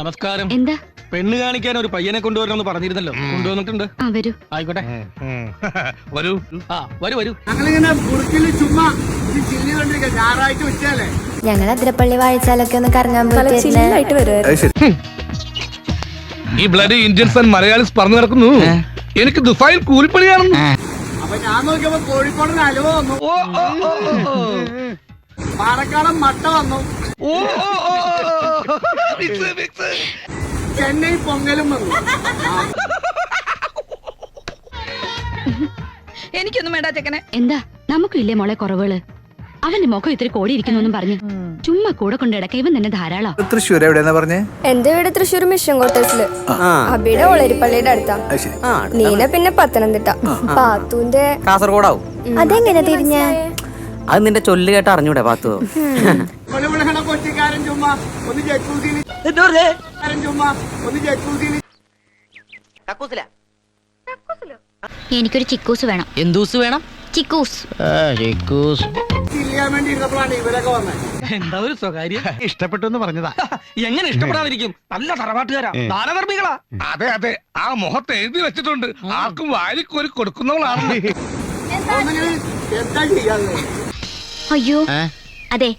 നമസ്കാരം. എന്താ? പെണ്ണ് കാണിക്കാൻ ഒരു പയ്യനെ കൊണ്ടുവരണമെന്ന് പറഞ്ഞിരുന്നല്ലോ. കൊണ്ടുവന്നിട്ടുണ്ട്. ആ വരൂ. ആയിക്കോട്ടെ. വരൂ. ആ വരൂ വരൂ. ഞങ്ങളിങ്ങനെ ബുർക്കിൽ ചുമ്മാ ചില്ലിക്കൊണ്ടിരിക്കുക ഞായറാഴ്ച ഉച്ചയല്ലേ? ഞങ്ങൾ അതിരപ്പള്ളി വാഴച്ചാലൊക്കെ ഒന്ന് കറങ്ങാൻ ചില്ലായിട്ട് വരുമായിരുന്നു ഈ ബ്ലഡ് ഇന്ത്യൻസ് ആൻഡ് മലയാളീസ് പറഞ്ഞു നടക്കുന്നു. എനിക്ക് ദുബായിൽ കൂലിപ്പണിയാണെന്ന് അപ്പൊ ഞാൻ നോക്കിയപ്പോ കോഴിക്കോടിന് അലുവ വന്നു. ഓ, ഓ, ഓ, ഓ, ഓ. പാലക്കാടൻ മട്ട വന്നു. ഓ, ഓ, ഓ. ചെന്നൈ പൊങ്കലും വന്നു. എനിക്കൊന്നും വേണ്ട ചെക്കനെ. എന്താ? നമുക്കില്ലേ ഇല്ലേ മോളെ കുറവുകൾ? അവന്റെ മുഖം ഇത്തിരി കോടിയിരിക്കുന്നു പറഞ്ഞു. ചുമ്മാ കൂടെ കൊണ്ട് ഇടക്ക ഇവൻ തന്നെ ധാരാളം. തൃശ്ശൂർ എവിടെയാ പറഞ്ഞേ? എന്റെ വീട് തൃശ്ശൂർ മിഷൻ കോട്ടേഴ്സിൽ അബിയുടെ ഒളരിപ്പള്ളിയുടെ അടുത്താ. നീന പിന്നെ പത്തനംതിട്ട. പാത്തുന്റെ കാസർഗോഡാവും. അതെങ്ങനെ തിരിഞ്ഞ? അത് നിന്റെ ചൊല്ല് കേട്ട് അറിഞ്ഞൂടെ പാത്തു ചുമ്മാ ഒന്ന് ജക്കൂസിയിൽ ചുമ്മാ ഒന്ന് ജക്കൂസിയിൽ എനിക്കൊരു ചിക്കൂസ് വേണം. എന്തൂസ് വേണം? ചിക്കൂസ്. ചിക്കൂസ്. എന്താ ഒരു സ്വകാര്യം? ഇഷ്ടപ്പെട്ടു എന്ന് പറഞ്ഞതാ. എങ്ങനെ ഇഷ്ടപ്പെടാതിരിക്കും? നല്ല തറവാട്ടുകാരാ ദാനധർമ്മികളാ അതെ അതെ. ആ മുഖത്ത് എഴുതി വെച്ചിട്ടുണ്ട്. ആർക്കും വാരിക്കോരി കൊടുക്കുന്നവളാണ് എന്താ ചെയ്യാതെ അയ്യോ അതെ.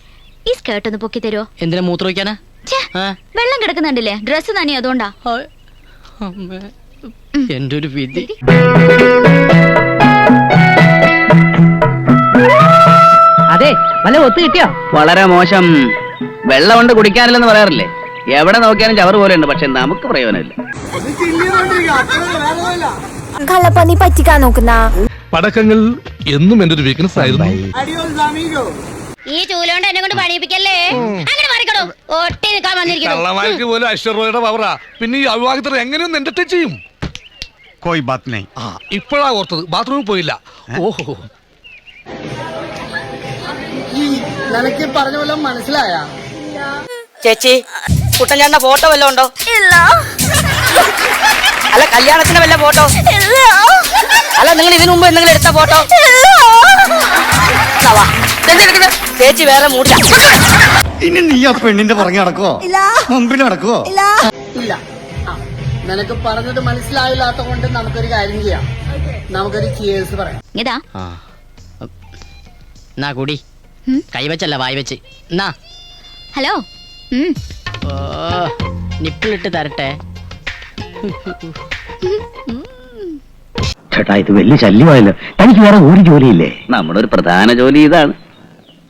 ഈ സ്കേർട്ട് ഒന്ന് പൊക്കി തരുമോ എന്തിനാ മൂത്ര വയ്ക്കാനാ വെള്ളം കിടക്കുന്നുണ്ടല്ലേ? ഡ്രസ് നനി അതുകൊണ്ടാ? എന്റെ ഒരു വിധി. അതെ വല്ല ഒത്തു കിട്ടിയോ? വളരെ മോശം. വെള്ളം കൊണ്ട് കുടിക്കാനില്ലെന്ന് പറയാറില്ലേ? എവിടെ നോക്കിയാലും ചവർ പോലെ ഉണ്ട് പക്ഷെ നമുക്ക് പ്രയോജനമില്ല. കള്ളപ്പന്നി പറ്റിക്കാൻ നോക്കുന്ന. പടക്കങ്ങൾ എന്നും എന്റെ ഒരു വീക്ക്നെസ് ആയിരുന്നു. ഈ ചൂലോണ്ട് എന്നെ കൊണ്ട് പണിയിപ്പിക്കല്ലേ? അങ്ങനെ മാറിക്കടോ. ഒട്ടി നിൽക്കാൻ വന്നിരിക്കുന്നു. കള്ളമാർക്ക് പോലും അശ്വറോയുടെ പവറാ പിന്നെ ഈ അവിവാഹിതർ എങ്ങനെയൊന്നും എന്റർടൈൻ ചെയ്യും? കോയ് ബാത് നൈ ആ ഇപ്പോഴാ ഓർത്തത്. ബാത്റൂമിൽ പോയില്ല. ഓഹോ. ഈ നിനക്ക് പറഞ്ഞ പോലെ മനസ്സിലായ? ചേച്ചി കുട്ടൻചാണ്ട ഫോട്ടോ വല്ലതും ഉണ്ടോ? ഇല്ല. അല്ല കല്യാണത്തിന് വല്ല ഫോട്ടോ? അല്ല നിങ്ങൾ ഇതിനു മുമ്പ് എന്തെങ്കിലും എടുത്ത ഫോട്ടോ? ചേച്ചി വേറെ മൂടില്ല. ഇനി നീ ആ പെണ്ണിന്റെ പുറകെ നടക്കുവോ? മുമ്പിൽ നടക്കുവോ? ഇല്ല. നിനക്ക് പറഞ്ഞത് മനസ്സിലായില്ലാത്ത കൊണ്ട് നമുക്കൊരു കാര്യം ചെയ്യാം. നമുക്കൊരു ചിയേഴ്സ് പറയാം. ഇതാ. കൈ കൂടി. കൈവച്ചല്ല വായി വെച്ച്. എന്നാ. ഹലോ. ഓ നിപ്പിളിട്ട് തരട്ടെ. ചേട്ടാ ഇത് വലിയ ശല്യമായല്ലോ. എനിക്ക് വേറെ ഒരു ജോലിയില്ലേ? നമ്മുടെ ഒരു പ്രധാന ജോലി ഇതാണ്.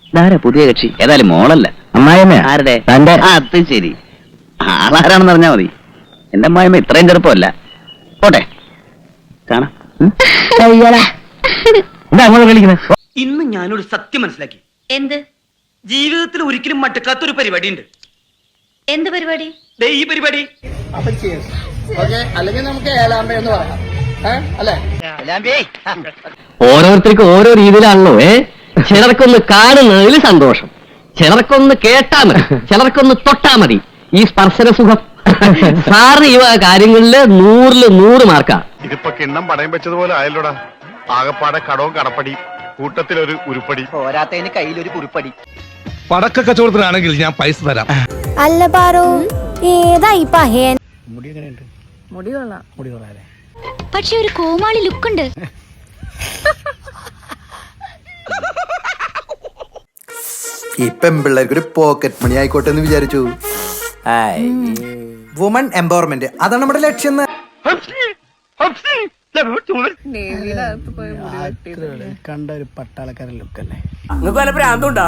ഇതാരാ പുതിയ കക്ഷി? ഏതായാലും മോളല്ല. അമ്മായിമ്മ ആരുടെ? തന്റെ അത് ശരി. ആളാരാണെന്ന് പറഞ്ഞാ മതി. എന്റെ അമ്മായിമ്മ ഇത്രയും ചെറുപ്പമല്ല. പോട്ടെ. കാണാം? എന്താ അങ്ങോട്ട് കളിക്കുന്നത് ഇന്ന് ഞാനൊരു സത്യം മനസ്സിലാക്കി. എന്ത്? ജീവിതത്തിൽ ഒരിക്കലും മട്ടക്കാത്ത ഒരു പരിപാടി ഉണ്ട് എന്ത് പരിപാടി? ദേ ഈ പരിപാടി. ഓക്കെ അല്ലെങ്കിൽ നമുക്ക് ഏലാമ്പ എന്ന് പറയാം? അല്ലേ? ഓരോരുത്തർക്കും ഓരോ രീതിയിലാണല്ലോ ഏ? ചിലർക്കൊന്ന് കാണുന്നതിൽ സന്തോഷം ചിലർക്കൊന്ന് കേട്ടാ മതി ചിലർക്കൊന്ന് തൊട്ടാ മതി. ഈ സ്പർശന സുഖം. സാറിന് ഈ കാര്യങ്ങളിൽ നൂറിൽ നൂറ് മാർക്കാ. ഇതിപ്പോ കിണ്ണം പടയം വെച്ചതുപോലെ ആയല്ലോടാ. ആകപ്പാടെ കടവും കടപ്പടി കൂട്ടത്തിലൊരു ഉരുപ്പടി. പോരാത്തതിന് കയ്യിലൊരു കുറിപ്പടി. പടക്ക കച്ചവടത്തിനാണെങ്കിൽ ഞാൻ പൈസ തരാം. അല്ല പാറോ ഏതായി പഹയൻ പക്ഷെ ഒരു കോമാളി ലുക്ക് ഉണ്ട് ഈ പെമ്പിള്ളേർക്ക് ഒരു പോക്കറ്റ് മണി ആയിക്കോട്ടെ എന്ന് വിചാരിച്ചു. വുമൺ എംപവർമെന്റ് അതാണ് നമ്മുടെ ലക്ഷ്യം. കണ്ട ഒരു പട്ടാളക്കാരൻ ലുക്കല്ലേ? നിങ്ങൾക്ക് വല്ല ഭ്രാന്തുണ്ടോ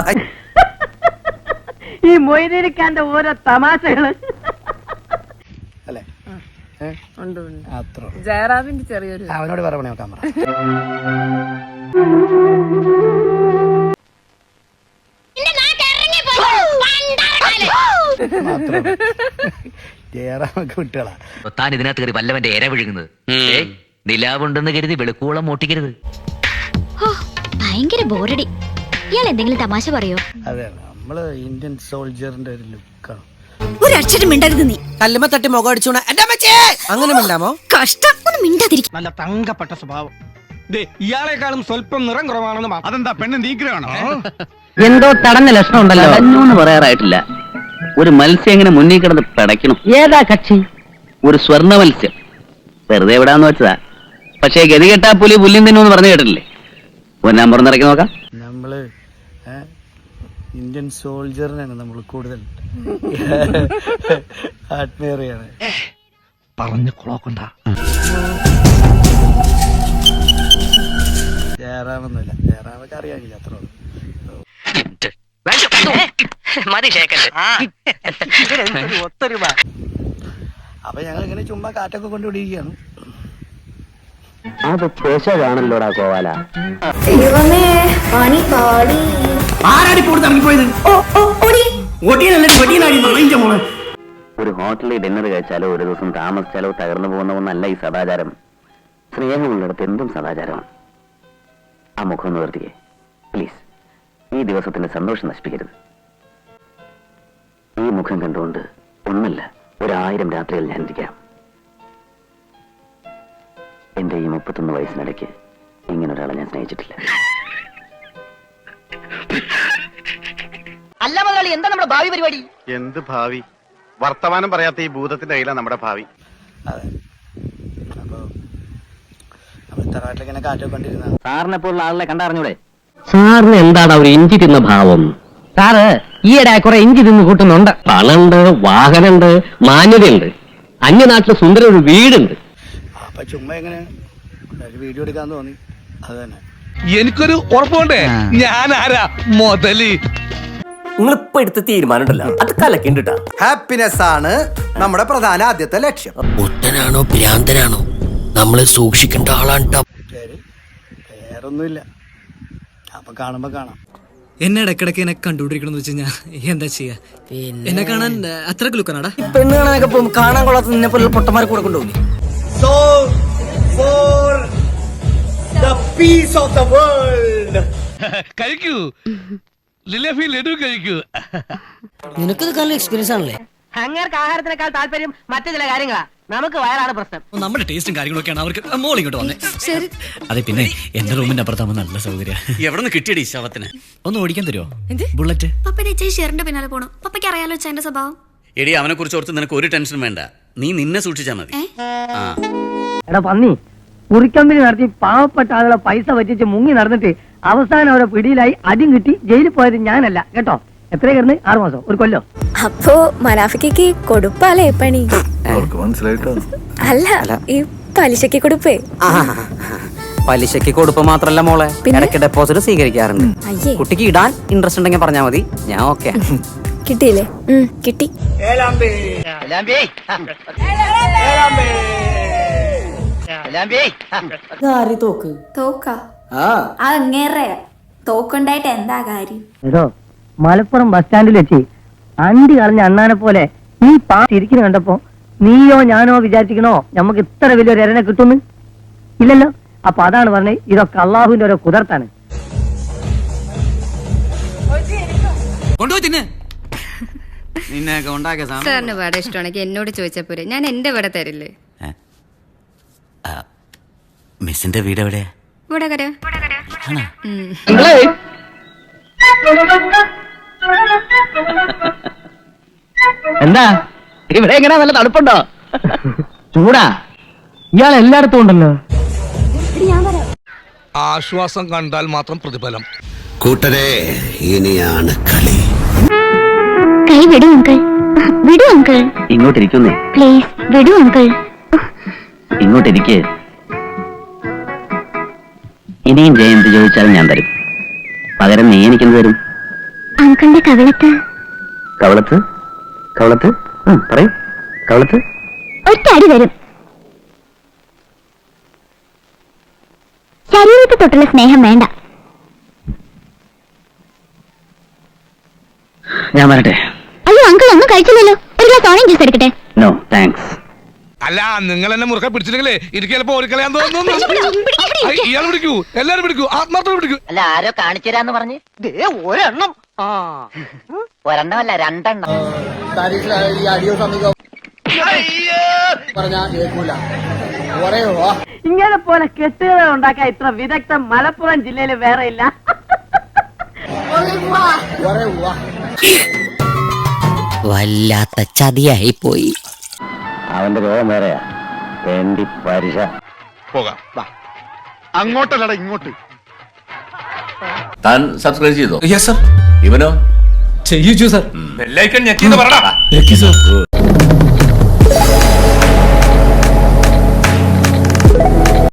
ഈ മൊയ്തിരിക്കാന്റെ ഓരോ തമാശകൾ. അത്ര ജയറാമിന്റെ ചെറിയൊരു അവനോട് വേറെ പണി നോക്കാൻ പറ ജയറാമൊക്കെ വിട്ടുകളാ താൻ ഇതിനകത്ത് കയറി വല്ലവന്റെ ഇര വിഴുങ്ങുന്നത്? ഏ? നിലാവുണ്ടെന്ന് കരുതി വെളുക്കോളം മോട്ടിക്കരുത്. ഓ ഭയങ്കര ബോറടി. ഇയാൾ എന്തെങ്കിലും തമാശ പറയോ? അതെ. നമ്മൾ ഇന്ത്യൻ സോൾജറിന്റെ ഒരു ലുക്കാണ്. ഒരു അക്ഷരം മിണ്ടരുത് നീ. കല്ലുമ്മ തട്ടി മുഖം അടിച്ചോണ. അങ്ങനെ മിണ്ടാമോ? കഷ്ടം ഒന്ന് മിണ്ടാതിരിക്കും. നല്ല തങ്കപ്പെട്ട സ്വഭാവം. ദേ ഇയാളെക്കാളും സ്വല്പം നിറം കുറവാണെന്ന് മാത്രം. അതെന്താ പെണ്ണ് നീഗ്രഹമാണോ എന്തോ തടഞ്ഞ ലക്ഷണം ഉണ്ടല്ലോ എന്ന് പറയാറായിട്ടില്ല. ഒരു മത്സ്യം എങ്ങനെ മുന്നിൽ കിടന്ന് പിടയ്ക്കണം. ഏതാ കക്ഷി? ഒരു സ്വർണ മത്സ്യം വെറുതെ എവിടാന്ന് വെച്ചതാ? പക്ഷേ ഗതി കെട്ടാ പുലി പുല്ലിൻ തിന്നു പറഞ്ഞു കേട്ടില്ലേ ഒന്നാം പുറത്തിറക്കി നോക്കാം. നമ്മൾ ഇന്ത്യൻ സോൾജറിനാണ് നമ്മൾ കൂടുതൽ ആത്മീയറിയാണ് പറഞ്ഞു കുളോക്കണ്ട. ജയറാമൊന്നുമില്ല. ജയറാമൊക്കെ അറിയാമില്ല അത്ര അപ്പൊ ഞങ്ങൾ ഇങ്ങനെ ചുമ്മാ കാറ്റൊക്കെ കൊണ്ടുപിടിക്കുകയാണ്. അത് പെശകാണല്ലോടാ കോവാല ദൈവമേ പണി പാടി ആരാടി കൂടുതൽ ഇറങ്ങിപ്പോയത്? ഒരു ഹോട്ടലിൽ ഡിന്നർ കഴിച്ചാലോ ഒരു ദിവസം താമസിച്ചാലോ തകർന്നു പോകുന്ന ഒന്നല്ല ഈ സദാചാരം. സ്നേഹമുള്ളിടത്ത് എന്തും സദാചാരമാണ്. ആ മുഖം ഒന്ന് നിർത്തിക്കേ പ്ലീസ് ഈ ദിവസത്തിന്റെ സന്തോഷം നശിപ്പിക്കരുത്. ഈ മുഖം കണ്ടുകൊണ്ട് ഒന്നല്ല ഒരായിരം രാത്രികൾ ഞാൻ ഇരിക്കാം. എന്റെ ഈ മുപ്പത്തൊന്ന് വയസ്സിനിടയ്ക്ക് ഇങ്ങനെ ഒരാളെ ഞാൻ സ്നേഹിച്ചിട്ടില്ല. അല്ല മുതലാളി എന്താ നമ്മുടെ ഭാവി പരിപാടി? എന്ത് ഭാവി? വർത്തമാനം പറയാത്ത ഈ ഭൂതത്തിന്റെ കയ്യിലാണ് നമ്മുടെ ഭാവി. അതെ. അപ്പൊ അപ്പൊ തറവാട്ടിൽ ഇങ്ങനെ കാറ്റൊക്കെ കൊണ്ടിരുന്ന സാറിനെ പോലുള്ള ആളെ കണ്ടറിഞ്ഞൂടെ സാറിന് എന്താണ് ഒരു ഇഞ്ചി തിന്ന ഭാവം? സാറ് ഈയിടെ കുറെ ഇഞ്ചി തിന്ന് കൂട്ടുന്നുണ്ട്. പണുണ്ട് വാഹനമുണ്ട് മാന്യതയുണ്ട്. അന്യനാട്ടിൽ സുന്ദര ഒരു വീടുണ്ട്. അപ്പൊ ചുമ്മാ എങ്ങനെ ഒരു വീഡിയോ എടുക്കാൻ തോന്നി. അത് തന്നെ. എനിക്കൊരു ഉറപ്പുണ്ടേ ഞാൻ ആരാ മുതൽ. ഇപ്പൊ എടുത്ത തീരുമാനം ഉണ്ടല്ലോ അത് കലക്കിണ്ടിട്ടാ. ഹാപ്പിനെസ് ആണ് നമ്മുടെ പ്രധാന ആദ്യത്തെ ലക്ഷ്യം. ഒട്ടനാണോ ഭ്രാന്തനാണോ? നമ്മളെ സൂക്ഷിക്കേണ്ട ആളാണ് വേറൊന്നുമില്ല അപ്പൊ കാണുമ്പോ കാണാം. എന്നെ ഇടക്കിടക്ക് എന്നെ കണ്ടുപിടിക്കണം വെച്ച് വെച്ചാൽ എന്താ ചെയ്യാ? എന്നെ കാണാൻ അത്ര ലുക്കാനാടാ പെണ്ണ് കാണാനൊക്കെ പോകും കാണാൻ കൊള്ളാത്ത നിന്നെ പോലെ പൊട്ടന്മാരെ കൂടെ കൊണ്ടുപോകും. കഴിക്കൂ. ലിലഫി ലഡു കഴിക്കൂ. നിനക്കിത് നല്ല എക്സ്പീരിയൻസ് ആണല്ലേ? അങ്ങേർക്ക് ആഹാരത്തിനേക്കാൾ താല്പര്യം മറ്റു ചില കാര്യങ്ങളാ. നമുക്ക് വയറാണ് പ്രശ്നം. നമ്മുടെ ടേസ്റ്റും കാര്യങ്ങളൊക്കെയാണ് അവർക്ക് മോൾ ഇങ്ങോട്ട് വന്നേ. ശരി. അതെ പിന്നെ എന്റെ റൂമിന്റെ അപ്പുറത്താകുമ്പോൾ നല്ല സൗകര്യം. എവിടെ നിന്ന് കിട്ടിയടി ശവത്തിന്? ഒന്ന് ഓടിക്കാൻ തരുമോ ബുള്ളറ്റ് പപ്പ ചേച്ചി ഷെയറിന്റെ പിന്നാലെ പോണു. പപ്പയ്ക്ക് അറിയാലോ എന്റെ സ്വഭാവം? എടി അവനെ കുറിച്ച് ഓർത്ത് നിനക്ക് ഒരു ടെൻഷൻ വേണ്ട. നീ നിന്നെ സൂക്ഷിച്ചാ മതി. ആ. എടാ പന്നി കുറിക്കമ്പനി നടത്തി പാവപ്പെട്ട ആളുകളെ പൈസ പറ്റിച്ച് മുങ്ങി നടന്നിട്ട് അവസാനം അവരെ പിടിയിലായി അടിയും കിട്ടി ജയിലിൽ പോയത് ഞാനല്ല കേട്ടോ? എത്ര കിടന്ന് ആറു മാസം ഒരു കൊല്ലോ. അപ്പോ മലാഫിക്ക് കൊടുപ്പാലേ പണി? അല്ല ഈ പലിശക്ക് കൊടുപ്പേ. പലിശക്ക് കൊടുപ്പ് മാത്രല്ല മോളെ. പിന്നെ? ഇടയ്ക്ക് ഡെപ്പോസിറ്റ് സ്വീകരിക്കാറുണ്ട്. അയ്യേ. കുട്ടിക്ക് ഇടാൻ ഇൻട്രസ്റ്റ് ഉണ്ടെങ്കിൽ പറഞ്ഞാൽ മതി. ഞാൻ ഓക്കെ കിട്ടിയില്ലേ? കിട്ടി. തോക്ക? അങ്ങേറെ. തോക്കുണ്ടായിട്ട് എന്താ കാര്യം? ഏതോ മലപ്പുറം ബസ് സ്റ്റാൻഡിൽ വെച്ച് അണ്ടി കളഞ്ഞ അണ്ണാനെ പോലെ നീ പാ ഇരിക്കുന്ന കണ്ടപ്പോ നീയോ ഞാനോ വിചാരിച്ചിക്കണോ നമുക്ക് ഇത്ര വലിയൊരു എരനെ കിട്ടുന്നു ഇല്ലല്ലോ. അപ്പൊ അതാണ് പറഞ്ഞത് ഇതൊക്കെ അള്ളാഹുവിന്റെ ഓരോ കുതിർത്താണ്. സാറിന് പാടെ ഇഷ്ടമാണെങ്കിൽ എന്നോട് ചോദിച്ചാൽ പോരെ. ഞാൻ എന്റെ ഇവിടെ തരില്ലേ? മിസ്സിന്റെ വീട് എവിടെയാ വടകര. എന്താ? ഇവിടെ എങ്ങനെ നല്ല തണുപ്പുണ്ടോ? ചൂടാ. ഇയാൾ എല്ലായിടത്തും ഉണ്ടല്ലോ. ആശ്വാസം കണ്ടാൽ മാത്രം പ്രതിഫലം. കൂട്ടരെ ഇനിയാണ് കളി. കൈ വിടൂ അങ്കിൾ. വിടൂ അങ്കിൾ. ഇങ്ങോട്ടിരിക്കുന്നേ. പ്ലീസ് വിടൂ അങ്കിൾ. ഇങ്ങോട്ടിരിക്കേ. ഇനിയും ജയന്ത് ചോദിച്ചാൽ ഞാൻ തരും പകരം നീ എനിക്കെന്ത് തരും? അങ്കിളിന്റെ കവിളത്ത്. കവളത്ത്? കവളത്ത്? ഉം, പറയൂ. കവളത്ത്? തരും ശരീരത്തെ തൊട്ടുള്ള സ്നേഹം വേണ്ട. ഞാൻ വരട്ടെ. അയ്യോ അങ്കിൾ ഒന്നും കഴിച്ചില്ലല്ലോ. ഒരു ഗ്ലാസ് ഓറഞ്ച് ജ്യൂസ് എടുക്കട്ടെ? നോ താങ്ക്സ് അല്ല നിങ്ങൾ എന്നെ മുറുക്കെ പിടിച്ചില്ലെങ്കിലേ എനിക്ക് ചിലപ്പോ ഒരു കളയാൻ തോന്നുന്നു. ഇയാൾ പിടിക്കൂ എല്ലാരും പിടിക്കൂ ആത്മാർത്ഥം പിടിക്കൂ. അല്ല ആരോ കാണിച്ചു പറഞ്ഞ്. ഒരെണ്ണം. ഒരെണ്ണമല്ല രണ്ടെണ്ണം. ഇങ്ങനെ പോലെ കെട്ടുകഥ ഉണ്ടാക്കാൻ ഇത്ര വിദഗ്ധം മലപ്പുറം ജില്ലയിൽ വേറെ ഇല്ല. വല്ലാത്ത ചതിയായി പോയി അവന്റെ രോഗം വേറെയാ. വേണ്ടി പരിശ. പോകാം. അങ്ങോട്ടല്ലടാ ഇങ്ങോട്ട്. താൻ സബ്സ്ക്രൈബ് ചെയ്തോ? യെസ് സർ ഇവനോ? ചെയ്യിച്ചു സർ ബെല്ലൈക്കൺ ഞെക്കിന്ന് പറടാ. സർ